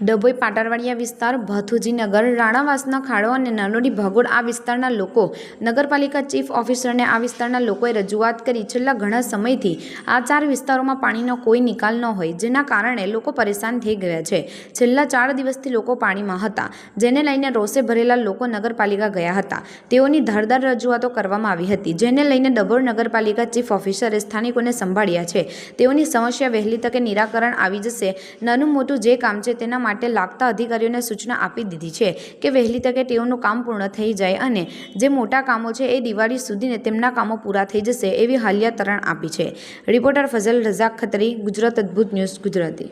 ડભોઈ પાટરવાડિયા વિસ્તાર ભથુજીનગર રાણાવાસના ખાડો અને નાનોડી ભાગોળ આ વિસ્તારના લોકો, નગરપાલિકા ચીફ ઓફિસરને આ વિસ્તારના લોકોએ રજૂઆત કરી. છેલ્લા ઘણા સમયથી આ ચાર વિસ્તારોમાં પાણીનો કોઈ નિકાલ ન હોય, જેના કારણે લોકો પરેશાન થઈ ગયા છે. છેલ્લા ચાર દિવસથી લોકો પાણીમાં હતા, જેને લઈને રોષે ભરેલા લોકો નગરપાલિકા ગયા હતા. તેઓની ધારદાર રજૂઆતો કરવામાં આવી હતી, જેને લઈને ડભોર નગરપાલિકા ચીફ ઓફિસરે સ્થાનિકોને સંભાળ્યા છે. તેઓની સમસ્યા વહેલી તકે નિરાકરણ આવી જશે. નાનું મોટું જે કામ છે તેના માટે લાગતા અધિકારીઓને સૂચના આપી દીધી છે કે વહેલી તકે તેઓનું કામ પૂર્ણ થઈ જાય અને જે મોટા કામો છે એ દિવાળી સુધીને તેમના કામો પૂરા થઈ જશે એવી હાલિયા તરણ આપી છે. Reporter Fazal Razak Khatri, Gujarat Adbhut news, Gujarati.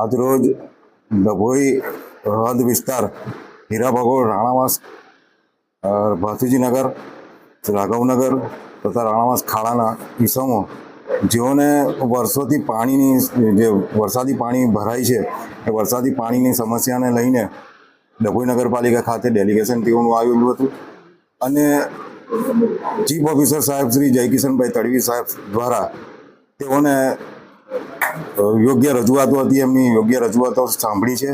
આજરોજ ડભોઈ હદ વિસ્તાર હીરાભાગોળ રાણાવાસ ભાથીજીનગર, રાઘવનગર તથા રાણાવાસ ખાડાના ઈસમો જેઓને વર્ષોથી પાણીની જે વરસાદી પાણી ભરાય છે, એ વરસાદી પાણીની સમસ્યાને લઈને ડભોઈ નગરપાલિકા ખાતે ડેલિગેશન તેઓનું આવેલું હતું. અને ચીફ ઓફિસર સાહેબ શ્રી જયકિશનભાઈ તડવી સાહેબ દ્વારા તેઓને યોગ્ય રજૂઆતો હતી, એમની યોગ્ય રજૂઆતો સાંભળી છે.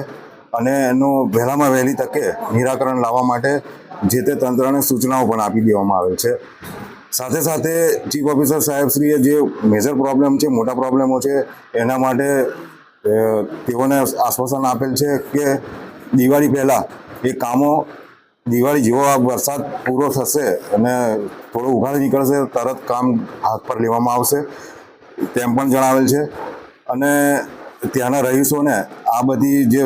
અને એનું વહેલામાં વહેલી તકે નિરાકરણ લાવવા માટે જે તે તંત્રને સૂચનાઓ પણ આપી દેવામાં આવેલ છે. સાથે સાથે ચીફ ઓફિસર સાહેબશ્રીએ જે મેજર પ્રોબ્લેમ છે, મોટા પ્રોબ્લેમો છે, એના માટે તેઓને આશ્વાસન આપેલ છે કે દિવાળી પહેલાં એ કામો દિવાળી જેવો આ વરસાદ પૂરો થશે અને થોડો ઉઘાડ નીકળશે, તરત કામ હાથ પર લેવામાં આવશે, તેમ પણ જણાવેલ છે. અને ત્યાંના રહીશોને આ બધી જે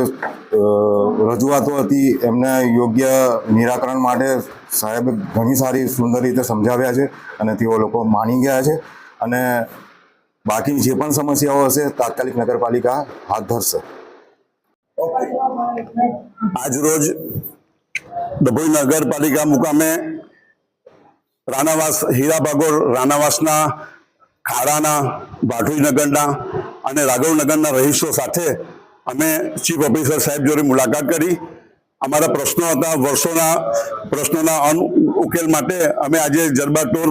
રજૂઆતો હતી, એમને યોગ્ય નિરાકરણ માટે સાહેબે ઘણી સારી સુંદર રીતે સમજાવ્યા છે અને તેઓ લોકો માની ગયા છે. અને બાકીની જે પણ સમસ્યાઓ હશે, તાત્કાલિક નગરપાલિકા હાથ ધરશે. આજરોજ ડભોઈ નગરપાલિકા મુકામે રાણાવાસ હીરાભાગોર રાણાવાસના, ખાડાના ભાટુઈનગરના અને રાઘવનગરના રહીશો સાથે અમે ચીફ ઓફિસર સાહેબ જોડે મુલાકાત કરી. અમારા પ્રશ્નો હતા, વર્ષોના પ્રશ્નોના અન ઉકેલ માટે અમે આજે જરબાટોર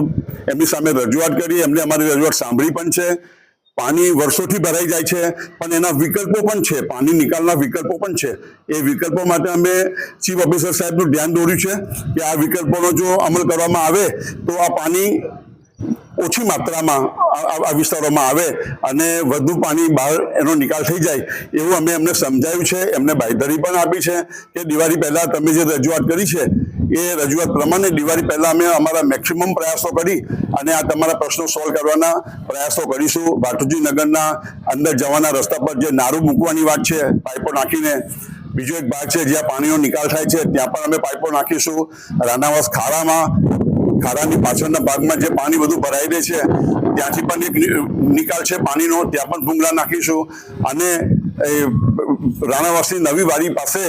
એમની સામે રજૂઆત કરી. એમને અમારી રજૂઆત સાંભળી પણ છે. પાણી વર્ષોથી ભરાઈ જાય છે, પણ એના વિકલ્પો પણ છે. પાણી નિકાલના વિકલ્પો પણ છે. એ વિકલ્પો માટે અમે ચીફ ઓફિસર સાહેબનું ધ્યાન દોર્યું છે કે આ વિકલ્પોનો જો અમલ કરવામાં આવે, તો આ પાણી ઓછી માત્રામાં આ- વિસ્તારોમાં આવે અને વધુ પાણી બહાર એનો નિકાલ થઈ જાય એવું અમે એમને સમજાવ્યું છે. એમને બાંયધરી પણ આપી છે કે દિવાળી પહેલાં તમે જે રજૂઆત કરી છે, એ રજૂઆત પ્રમાણે દિવાળી પહેલાં અમે અમારા મેક્સિમમ પ્રયાસો કરી અને આ તમારા પ્રશ્નો સોલ્વ કરવાના પ્રયાસો કરીશું. ભાટુજી નગરના અંદર જવાના રસ્તા પર જે નારું મૂકવાની વાત છે, પાઇપો નાખીને. બીજો એક ભાગ છે, જ્યાં પાણીનો નિકાલ થાય છે, ત્યાં પણ અમે પાઇપો નાખીશું. રાનાવાસ ખાડામાં ખાડાની પાછળના ભાગમાં જે પાણી બધું ભરાઈ રહે છે, ત્યાંથી પણ એક નિકાલ છે પાણીનો, ત્યાં પણ ભૂંગળા નાખીશું. અને રાણાવાસની નવી વાડી પાસે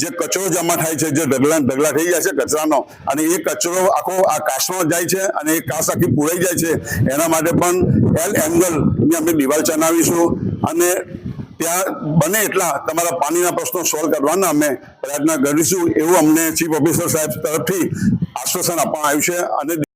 જે કચરો જમા થાય છે, જે ઢગલા ઢગલા થઈ જાય છે કચરાનો, અને એ કચરો આખો આ કાચમાં જાય છે અને એ કાસ આખી પૂરાઈ જાય છે. એના માટે પણ એલ એંગલની અમે દિવાલ ચનાવીશું અને ત્યાં બને એટલા તમારા પાણીના પ્રશ્નો સોલ્વ કરવાના અમે પ્રયત્ન કરીશું. એવું અમને ચીફ ઓફિસર સાહેબ તરફથી આશ્વાસન આપવામાં આવ્યું છે અને